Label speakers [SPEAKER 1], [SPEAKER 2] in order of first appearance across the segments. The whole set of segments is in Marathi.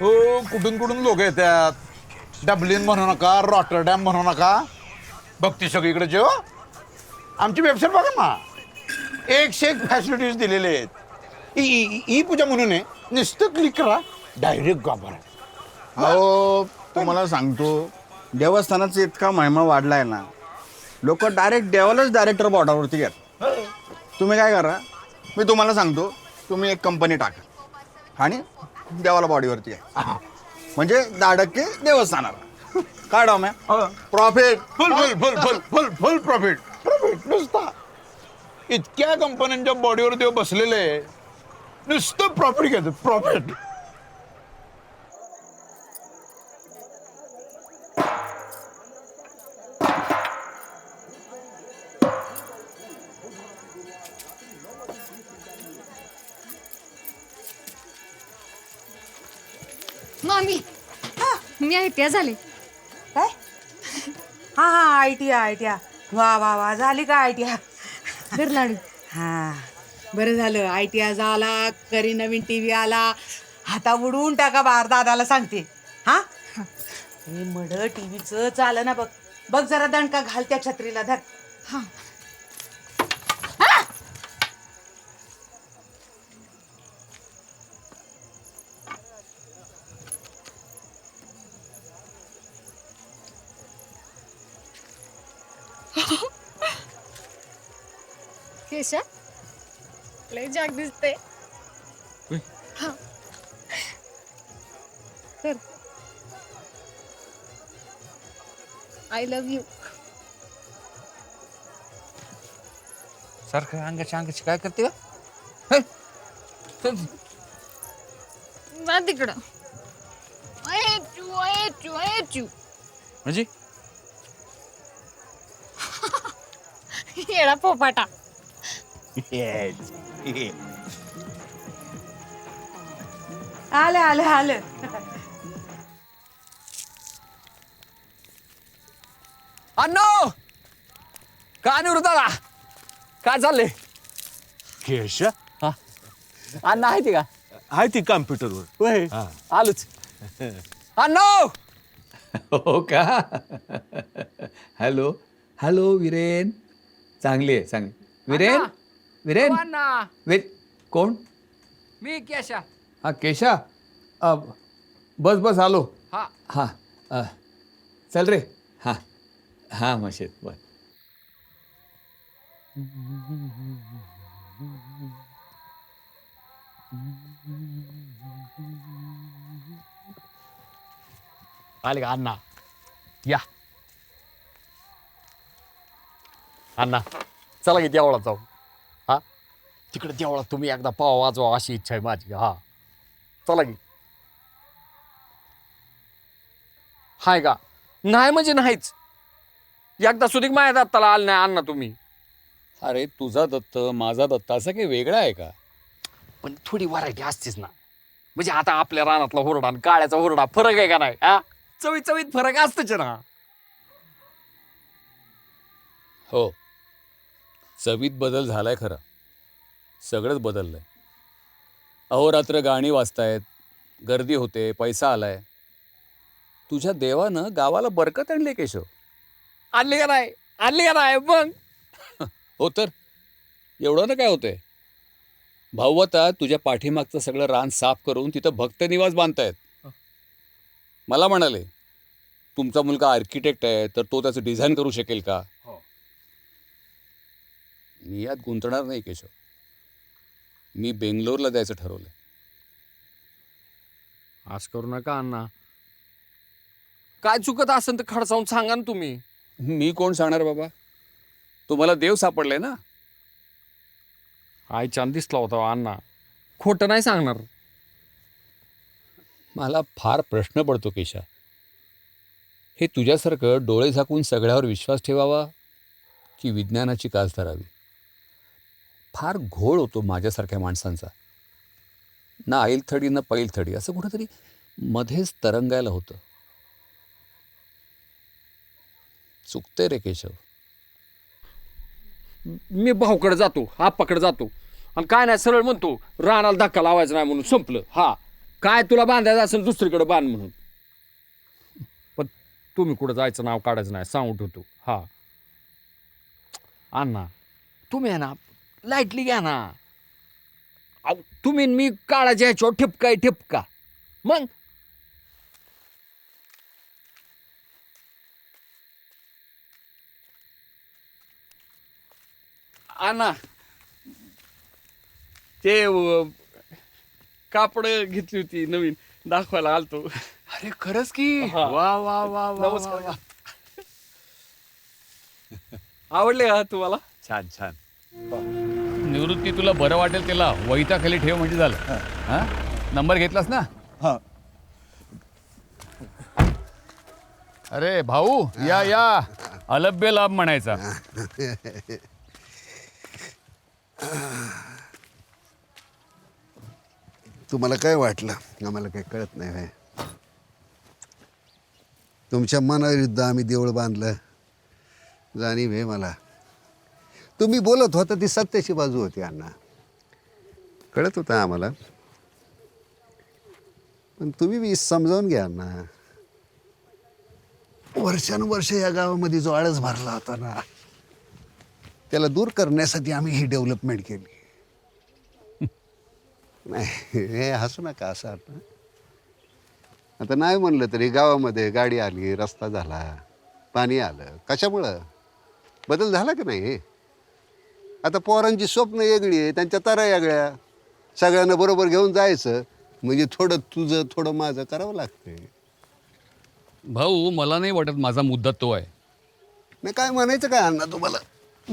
[SPEAKER 1] हो कुठून कुठून लोक येतात डब्लिन म्हणू नका रॉटरडॅम म्हणू नका. बघती सगळीकडे जेव. आमची वेबसाईट बघा ना. एकशे एक फॅसिलिटीज दिलेले आहेत. ई- ई ई पूजा म्हणून आहे. नुसतं क्लिक करा डायरेक्ट गाभार
[SPEAKER 2] अहो तुम्हाला सांगतो देवस्थानाचा इतका महिमा वाढलाय ना लोक डायरेक्ट देवालाच डायरेक्टर बॉर्डरवरती घेत तुम्ही काय करा मी तुम्हाला सांगतो तुम्ही एक कंपनी टाका. आणि देवाला बॉडीवरती घ्या म्हणजे दहा टक्के देवस्थानाला. काय डॉ ma'am profit
[SPEAKER 1] full full full full full full profit profit नुसता. इतक्या कंपन्यांच्या बॉडीवर ते बसलेले आहे. नुसतं प्रॉफिट घ्यायचं प्रॉफिट
[SPEAKER 3] त्या झाले.
[SPEAKER 4] काय? हा हा आय टी आय टी वा वा वा झाली का आय टी
[SPEAKER 3] घर लाडू
[SPEAKER 4] हा बरं झालं. आय टी झाला करी नवीन टी व्ही आला. हाता उडवून टाका बार दादाला सांगते. हा? हे. मड टी व्हीचं चालं ना बघ. बघ जरा दणका घाल त्या छत्रीला धर.
[SPEAKER 3] हा. केशा? लय जाग दिसते कर. आय लव्ह यू
[SPEAKER 5] सारखं अंगाच्या अंगाची काय करते हे?
[SPEAKER 3] जा तिकडं. आय चू आय चू आय चू
[SPEAKER 5] म्हणजे?
[SPEAKER 3] येडा पोपाटा.
[SPEAKER 4] आलं आलं आलं.
[SPEAKER 5] अण्णा! का निवृत्ताला काय चाललंय?
[SPEAKER 6] केश?
[SPEAKER 5] हा. अण्णा आहे ते का?
[SPEAKER 6] आहे ती कॉम्प्युटरवर. हा.
[SPEAKER 5] आलोच. अण्णा!
[SPEAKER 7] हो का? हॅलो. हॅलो विरेन. चांगली आहे चांगली. विरेन. विरेन?
[SPEAKER 5] अण्णा
[SPEAKER 7] वीर कोण?
[SPEAKER 5] मी केशा.
[SPEAKER 7] हा केशा? अ, बस बस आलो.
[SPEAKER 5] हा.
[SPEAKER 7] हां चल रे. हां हां मशेद बर
[SPEAKER 5] आले का अण्णा. या. अण्णा चला की देवळात जाऊ. हा तिकडे देवळात तुम्ही एकदा पाव वाजवा अशी इच्छा आहे माझी. हा. चला की. हाय का? नाही म्हणजे नाहीच. एकदा सुधीक माझ्या दत्ताला आलं नाही अण्णा तुम्ही.
[SPEAKER 7] अरे तुझा दत्त माझा दत्त असं काही वेगळा आहे का?
[SPEAKER 5] पण थोडी व्हरायटी असतेच ना. म्हणजे आता आपल्या रानातला हुरडा आणि काळ्याचा हुरडा फरक आहे का नाही हा? चवीत चवीत फरक असतच ना.
[SPEAKER 7] हो. चवीत बदल झालाय खरा. सगळंच बदललंय. अहोरात्र गाणी वाजतायत गर्दी होते पैसा आलाय. तुझ्या देवानं गावाला बरकत आणली केशव?
[SPEAKER 5] आणली का नाही? आणली का नाही? मग?
[SPEAKER 7] हो तर. एवढं ना काय होतंय? भाऊवता तुझ्या पाठीमागचं सगळं रान साफ करून तिथं भक्त निवास बांधतायत. मला म्हणाले तुमचा मुलगा आर्किटेक्ट आहे तर तो त्याचं डिझाईन करू शकेल का?
[SPEAKER 5] हो.
[SPEAKER 7] मी यात गुंतणार नाही केशव. मी बेंगलोरला जायचं ठरवलंय.
[SPEAKER 5] आज करू नका अण्णा. काय चुकत असेल तर खडसावून सांगा ना तुम्ही.
[SPEAKER 7] मी कोण सांगणार बाबा? तुम्हाला देव सापडलाय ना?
[SPEAKER 5] आई छान दिसला होता अण्णा. खोटं नाही सांगणार.
[SPEAKER 7] मला फार प्रश्न पडतो केशा. हे तुझ्यासारखं डोळे झाकून सगळ्यावर विश्वास ठेवावा की विज्ञानाची कास धरावी? फार घोळ होतो माझ्यासारख्या माणसांचा. ना ऐलथडी ना पैलथडी असं कुठंतरी मध्येच तरंगायला होतं. चुकते रे केशव.
[SPEAKER 5] मी भाऊकडे जातो आप्पाकडे जातो. आणि काय नाही सरळ म्हणतो रानाला धक्का लावायचा नाही म्हणून संपलं. हा काय तुला बांधायचं असेल दुसरीकडे बांध म्हणून. पण तुम्ही कुठं जायचं नाव काढायचं नाही सांगू ठेवतो. हा. अण्णा तुम्ही आहे ना लाईटली घ्या ना. अहो, तुम्ही न मी काळाच्या ह्याच्यावर ठिपकाय ठिपका. मग?
[SPEAKER 7] आणा. ते अ, कापड घेतली होती नवीन दाखवायला आलतो.
[SPEAKER 6] अरे खरंच की?
[SPEAKER 7] हा.
[SPEAKER 6] वा वा वा वा
[SPEAKER 7] नमस्कार.
[SPEAKER 6] वा, वा.
[SPEAKER 7] आवडले का तुम्हाला?
[SPEAKER 6] छान छान.
[SPEAKER 8] निवृत्ती तुला बरं वाटेल त्याला वैताखाली ठेव म्हणजे झालं. हा. नंबर घेतलास ना?
[SPEAKER 2] हा.
[SPEAKER 8] अरे भाऊ या या. अलभ्य लाभ म्हणायचा.
[SPEAKER 9] तुम्हाला काय वाटलं? आम्हाला काही कळत नाही होय तुमच्या मनाविरुद्ध आम्ही देऊळ बांधलं. जाणीव आहे मला. तुम्ही बोलत होता ती सत्याची बाजू होती अण्णा. कळत होतं आम्हाला. पण तुम्ही बी समजावून घ्या अण्णा. वर्षानुवर्ष या गावामध्ये जो आळस भरला होता ना त्याला दूर करण्यासाठी आम्ही ही डेव्हलपमेंट केली. नाही हे हसू नका असं आता आता नाही म्हणलं तरी गावामध्ये गाडी आली रस्ता झाला पाणी आलं. कशामुळं? बदल झाला की नाही आता पोरांची स्वप्न वेगळी आहे त्यांच्या तारा वेगळ्या. सगळ्यांना बरोबर घेऊन जायचं. म्हणजे थोडं तुझं थोडं माझं करावं लागतंय.
[SPEAKER 8] भाऊ मला नाही वाटत माझा मुद्दा तो आहे.
[SPEAKER 9] नाही काय म्हणायचं काय अण्णा तुम्हाला?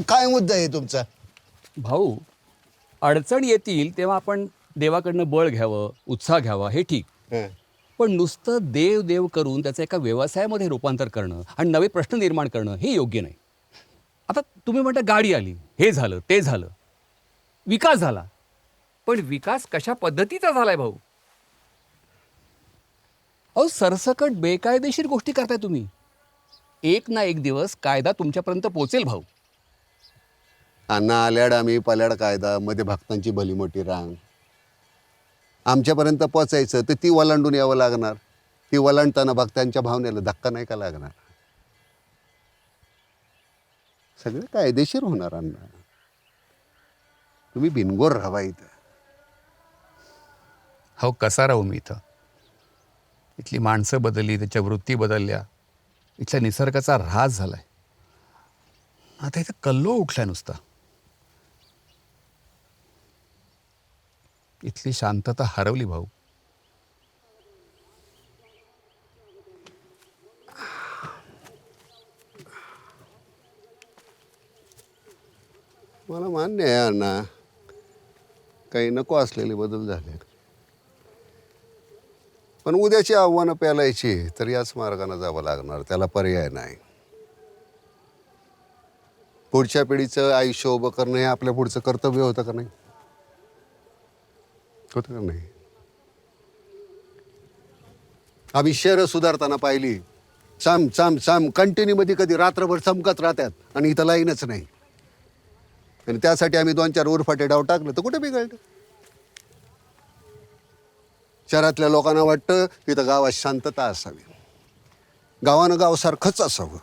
[SPEAKER 9] काय मुद्दा आहे तुमचा?
[SPEAKER 7] भाऊ अडचण येतील तेव्हा आपण देवाकडनं बळ घ्यावं उत्साह घ्यावा हे ठीक.
[SPEAKER 9] हं.
[SPEAKER 7] पण नुसतं देव देव करून त्याचं एका व्यवसायामध्ये रूपांतर करणं आणि नवे प्रश्न निर्माण करणं हे योग्य नाही. आता तुम्ही म्हणता गाडी आली हे झालं ते झालं. विकास झाला. पण विकास कशा पद्धतीचा झालाय भाऊ? अहो सरसकट बेकायदेशीर गोष्टी करताय तुम्ही. एक ना एक दिवस कायदा तुमच्यापर्यंत पोचेल भाऊ.
[SPEAKER 9] अण्णा आल्याड आम्ही पल्याड कायदा मध्ये भक्तांची भली मोठी रांग. आमच्यापर्यंत पोचायचं तर ती ओलांडून यावं लागणार. ती वलांडताना भक्तांच्या भावनेला धक्का नाही का लागणार? सगळं कायदेशीर होणार अण्णा. तुम्ही बिनगोर राहा इथं.
[SPEAKER 8] हो कसा राहू मी इथं? इथली माणसं बदलली त्याच्या वृत्ती बदलल्या. इथल्या निसर्गाचा ऱ्हास झालाय. आता इथं कल्लो उठलाय नुसता. इथली शांतता हरवली भाऊ.
[SPEAKER 9] मला मान्य आहे अण्णा. काही नको असलेले बदल झाले पण उद्याची आव्हानं पेलायची तर याच मार्गानं जावं लागणार. त्याला पर्याय नाही. पुढच्या पिढीचं आयुष्य उभं करणं हे आपल्या पुढचं कर्तव्य होतं का नाही? होतं का नाही? आम्ही शहरं सुधारताना पाहिली. चाम चाम चाम कंटिन्यूमध्ये कधी रात्रभर चमकत राहतात. आणि इथं लाईनच नाही. आणि त्यासाठी आम्ही दोन चार उरफाटे डाव टाकलं तर कुठे बिघडलं? शहरातल्या लोकांना वाटतं इथं गावात शांतता असावी. गावानं गावासारखंच असावं.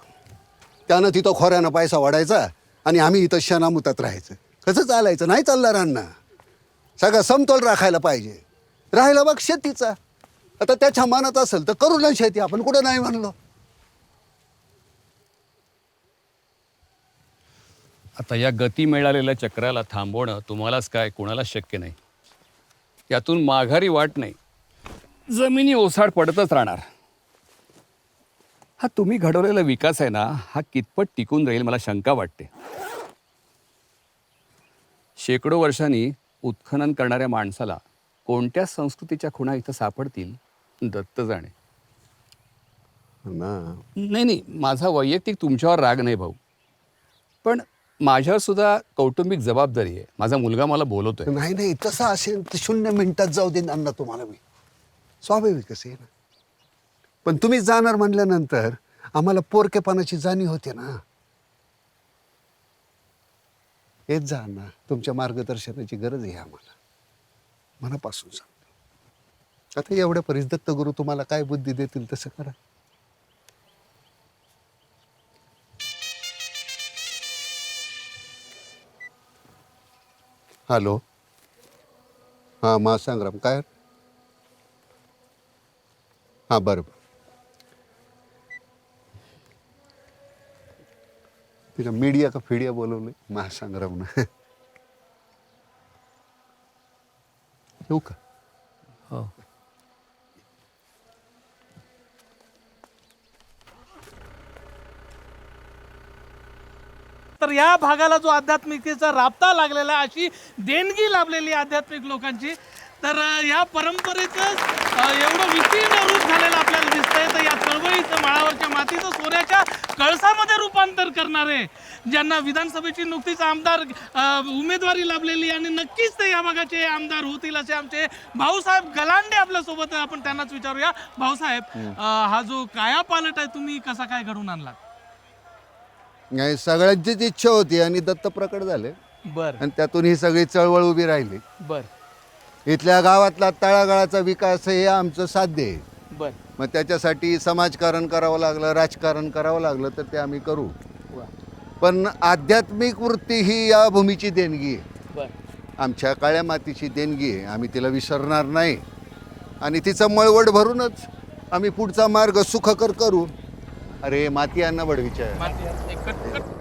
[SPEAKER 9] त्यानं तिथं खोऱ्यानं पैसा वाढायचा आणि आम्ही इथं शनामुतात राहायचं. कसं चालायचं? नाही चालणार अण्णा सगळा समतोल राखायला पाहिजे. राहायला बघ शेतीचा. आता त्याच्या मनात असेल तर करू ना शेती. आपण कुठं नाही म्हणलो.
[SPEAKER 8] आता या गती मिळालेल्या चक्राला थांबवणं तुम्हालाच काय कोणालाच शक्य नाही. यातून माघारी वाट नाही. जमिनी ओसाड पडतच राहणार. हा तुम्ही घडवलेला विकास आहे ना हा कितपत टिकून राहील मला शंका वाटते. शेकडो वर्षांनी उत्खनन करणाऱ्या माणसाला कोणत्या संस्कृतीच्या खुणा इथं सापडतील दत्त जाणे.
[SPEAKER 9] ना
[SPEAKER 8] नाही नाही माझा वैयक्तिक तुमच्यावर राग नाही भाऊ. पण माझ्यावर सुद्धा कौटुंबिक जबाबदारी आहे. माझा मुलगा मला बोलवतोय.
[SPEAKER 9] नाही नाही तसं असेल तर शून्य मिनिटात जाऊ दे अण्णा तुम्हाला मी. स्वाभाविक आहे ना? पण तुम्ही जाणार म्हणल्यानंतर आम्हाला पोरकेपणाची जाणीव होते ना. येत जा अण्णा तुमच्या मार्गदर्शनाची गरज आहे आम्हाला. मनापासून सांगतो. आता एवढ्या परीस दत्तगुरू तुम्हाला काय बुद्धी देतील तसं करा. हॅलो. हां मा संग्राम. काय? हां बरं. बरं तिला मीडिया का फिडिया बोलवलं महासंग्रामनं ठेवू का?
[SPEAKER 7] हो.
[SPEAKER 10] तर या भागाला जो आध्यात्मिकतेचा राबता लागलेला आहे अशी देणगी लाभलेली आध्यात्मिक लोकांची. तर या परंपरेचं एवढं विस्तीर्ण रूप झालेलं आपल्याला दिसतंय. तर या चळवळीचं माळावरच्या मातीचं सोन्याच्या कळसामध्ये रूपांतर करणारे ज्यांना विधानसभेची नुकतीच आमदार उमेदवारी लाभलेली आणि नक्कीच ते या भागाचे आमदार होतील असे आमचे भाऊसाहेब गलांडे आपल्यासोबत. आपण त्यांनाच विचारूया. भाऊसाहेब अ, हा जो कायापालट आहे तुम्ही कसा काय घडून आणला
[SPEAKER 9] नाही सगळ्यांचीच इच्छा होती आणि दत्त प्रकट झाले.
[SPEAKER 10] बर.
[SPEAKER 9] आणि त्यातून ही सगळी चळवळ उभी राहिली.
[SPEAKER 10] बर.
[SPEAKER 9] इथल्या गावातला तळागाळाचा विकास हे आमचं साध्य आहे.
[SPEAKER 10] बर.
[SPEAKER 9] मग त्याच्यासाठी समाजकारण करावं लागलं राजकारण करावं लागलं तर ते आम्ही करू. पण आध्यात्मिक वृत्ती ही या भूमीची देणगी आहे.
[SPEAKER 10] बर.
[SPEAKER 9] आमच्या काळ्या मातीची देणगी आहे. आम्ही तिला विसरणार नाही. आणि तिचं मळवट भरूनच आम्ही पुढचा मार्ग सुखकर करू. अरे माती अन्न बडवीच्या
[SPEAKER 10] माती- कट- कट-